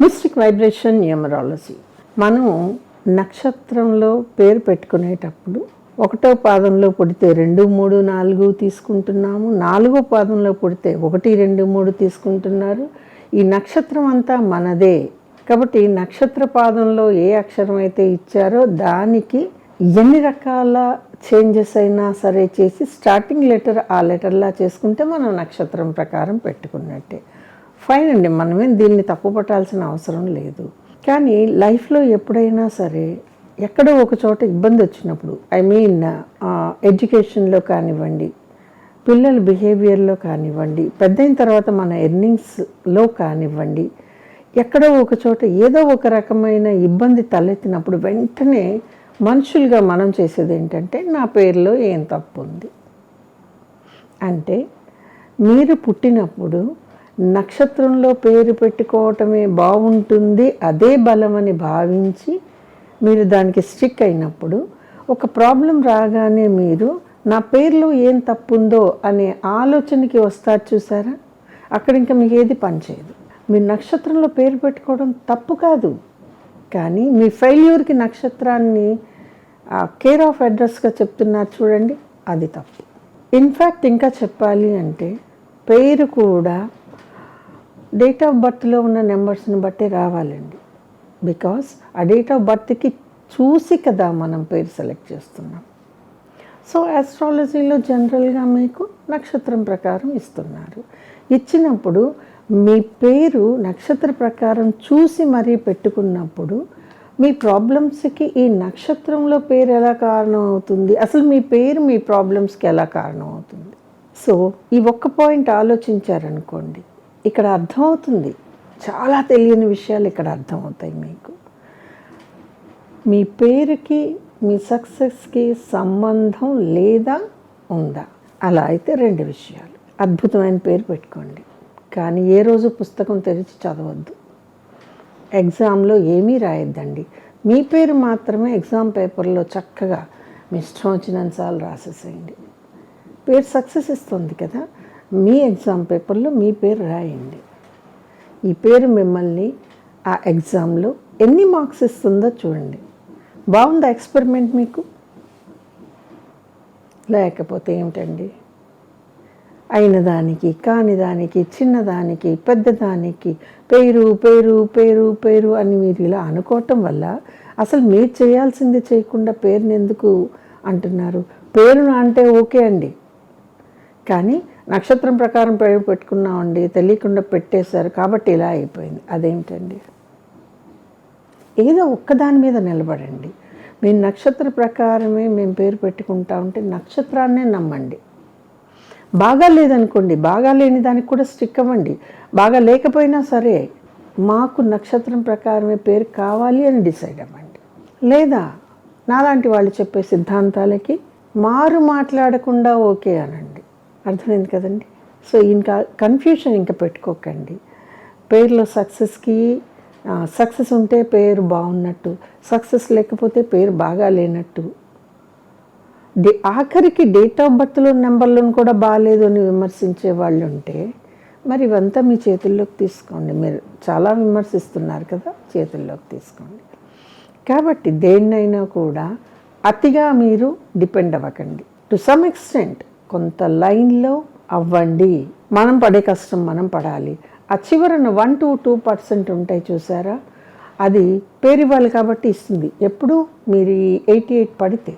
Mystic vibration numerology. మనం నక్షత్రంలో పేరు పెట్టుకునేటప్పుడు ఒకటో పాదంలో పుడితే రెండు మూడు నాలుగు తీసుకుంటున్నాము. నాలుగో పాదంలో పుడితే ఒకటి రెండు మూడు తీసుకుంటున్నారు. ఈ నక్షత్రం అంతా మనదే. కాబట్టి నక్షత్ర పాదంలో ఏ అక్షరం అయితే ఇచ్చారో దానికి ఎన్ని రకాల చేంజెస్ అయినా సరే చేసి స్టార్టింగ్ లెటర్ ఆ లెటర్లా చేసుకుంటే మనం నక్షత్రం ప్రకారం పెట్టుకున్నట్టే. ఫైన్ అండి మనమేం దీన్ని తప్పు పట్టాల్సిన అవసరం లేదు. కానీ లైఫ్లో ఎప్పుడైనా సరే ఎక్కడో ఒక చోట ఇబ్బంది వచ్చినప్పుడు ఐ మీన్ ఎడ్యుకేషన్లో కానివ్వండి పిల్లల బిహేవియర్లో కానివ్వండి పెద్దయిన తర్వాత మన ఎర్నింగ్స్లో కానివ్వండి ఎక్కడో ఒక చోట ఏదో ఒక రకమైన ఇబ్బంది తలెత్తినప్పుడు వెంటనే మనుషులుగా మనం చేసేది ఏంటంటే నా పేరులో ఏం తప్పు ఉంది అంటే మీరు పుట్టినప్పుడు నక్షత్రంలో పేరు పెట్టుకోవటమే బాగుంటుంది అదే బలమని భావించి మీరు దానికి స్టిక్ అయినప్పుడు ఒక ప్రాబ్లం రాగానే మీరు నా పేరులో ఏం తప్పు ఉందో అనే ఆలోచనకి వస్తారు చూసారా? అక్కడ ఇంకా మీకు ఏది పనిచేయదు. మీరు నక్షత్రంలో పేరు పెట్టుకోవడం తప్పు కాదు. కానీ మీ ఫెయిల్యూర్కి నక్షత్రాన్ని కేర్ ఆఫ్ అడ్రస్గా చెప్తున్నారు చూడండి అది తప్పు. ఇన్ఫ్యాక్ట్ ఇంకా చెప్పాలి అంటే పేరు కూడా డేట్ ఆఫ్ బర్త్లో ఉన్న నెంబర్స్ని బట్టి రావాలండి. బికాస్ ఆ డేట్ ఆఫ్ బర్త్కి చూసి కదా మనం పేరు సెలెక్ట్ చేస్తున్నాం. సో ఆస్ట్రాలజీలో జనరల్గా మీకు నక్షత్రం ప్రకారం ఇస్తున్నారు. ఇచ్చినప్పుడు మీ పేరు నక్షత్ర ప్రకారం చూసి మరీ పెట్టుకున్నప్పుడు మీ ప్రాబ్లమ్స్కి ఈ నక్షత్రంలో పేరు ఎలా కారణం అవుతుంది? అసలు మీ పేరు మీ ప్రాబ్లమ్స్కి ఎలా కారణం అవుతుంది? సో ఈ ఒక్క పాయింట్ ఆలోచించారనుకోండి. ఇక్కడ అర్థమవుతుంది. చాలా తెలియని విషయాలు ఇక్కడ అర్థమవుతాయి మీకు. మీ పేరుకి మీ సక్సెస్కి సంబంధం లేదా ఉందా? అలా అయితే రెండు విషయాలు. అద్భుతమైన పేరు పెట్టుకోండి. కానీ ఏ రోజు పుస్తకం తెరిచి చదవద్దు. ఎగ్జామ్లో ఏమీ రాయొద్దండి. మీ పేరు మాత్రమే ఎగ్జామ్ పేపర్లో చక్కగా మీ ఇష్టం వచ్చినంతసార్లు రాసేసేయండి. పేరు సక్సెస్ ఇస్తుంది కదా. మీ ఎగ్జామ్ పేపర్లో మీ పేరు రాయండి. ఈ పేరు మిమ్మల్ని ఆ ఎగ్జామ్లో ఎన్ని మార్క్స్ ఇస్తుందో చూడండి. బాగుందా ఎక్స్పెరిమెంట్ మీకు? లేకపోతే ఏమిటండి? అయిన దానికి కాని దానికి చిన్నదానికి పెద్దదానికి పేరు పేరు పేరు పేరు అని మీరు ఇలా అనుకోవటం వల్ల అసలు మీరు చేయాల్సింది చేయకుండా పేరుని ఎందుకు అంటున్నారు? పేరును అంటే ఓకే అండి. కానీ నక్షత్రం ప్రకారం పేరు పెట్టుకున్నామండి తెలియకుండా పెట్టేశారు కాబట్టి ఇలా అయిపోయింది. అదేమిటండి ఏదో ఒక్కదాని మీద నిలబడండి. మీ నక్షత్ర ప్రకారమే మేము పేరు పెట్టుకుంటా ఉంటే నక్షత్రాన్నే నమ్మండి. బాగా లేదనుకోండి బాగా లేని దానికి కూడా స్టిక్ అవ్వండి. బాగా లేకపోయినా సరే మాకు నక్షత్రం ప్రకారమే పేరు కావాలి అని డిసైడ్ అవ్వండి. లేదా నాలాంటి వాళ్ళు చెప్పే సిద్ధాంతాలకి మారు మాట్లాడకుండా ఓకే అనండి. అర్థమైంది కదండి? సో ఇంకా కన్ఫ్యూషన్ ఇంకా పెట్టుకోకండి. పేరులో సక్సెస్కి సక్సెస్ ఉంటే పేరు బాగున్నట్టు సక్సెస్ లేకపోతే పేరు బాగా లేనట్టు. డే ఆఖరికి డేట్ ఆఫ్ బర్త్లో నెంబర్లను కూడా బాగాలేదు అని విమర్శించే వాళ్ళు ఉంటే మరి ఇవంతా మీ చేతుల్లోకి తీసుకోండి. మీరు చాలా విమర్శిస్తున్నారు కదా చేతుల్లోకి తీసుకోండి. కాబట్టి దేన్నైనా కూడా అతిగా మీరు డిపెండ్ అవ్వకండి. టు సమ్ ఎక్స్టెంట్ కొంత లైన్లో అవ్వండి. మనం పడే కష్టం మనం పడాలి. ఆ చివరన వన్ టు టూ పర్సెంట్ ఉంటాయి చూసారా? అది పేరు ఇవ్వాలి కాబట్టి ఇస్తుంది. ఎప్పుడు? మీరు ఎయిటీ ఎయిట్ పడితే.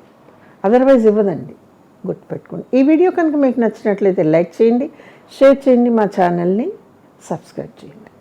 అదర్వైజ్ ఇవ్వదండి. గుర్తుపెట్టుకోండి. ఈ వీడియో కనుక మీకు నచ్చినట్లయితే లైక్ చేయండి షేర్ చేయండి మా ఛానల్ని సబ్స్క్రైబ్ చేయండి.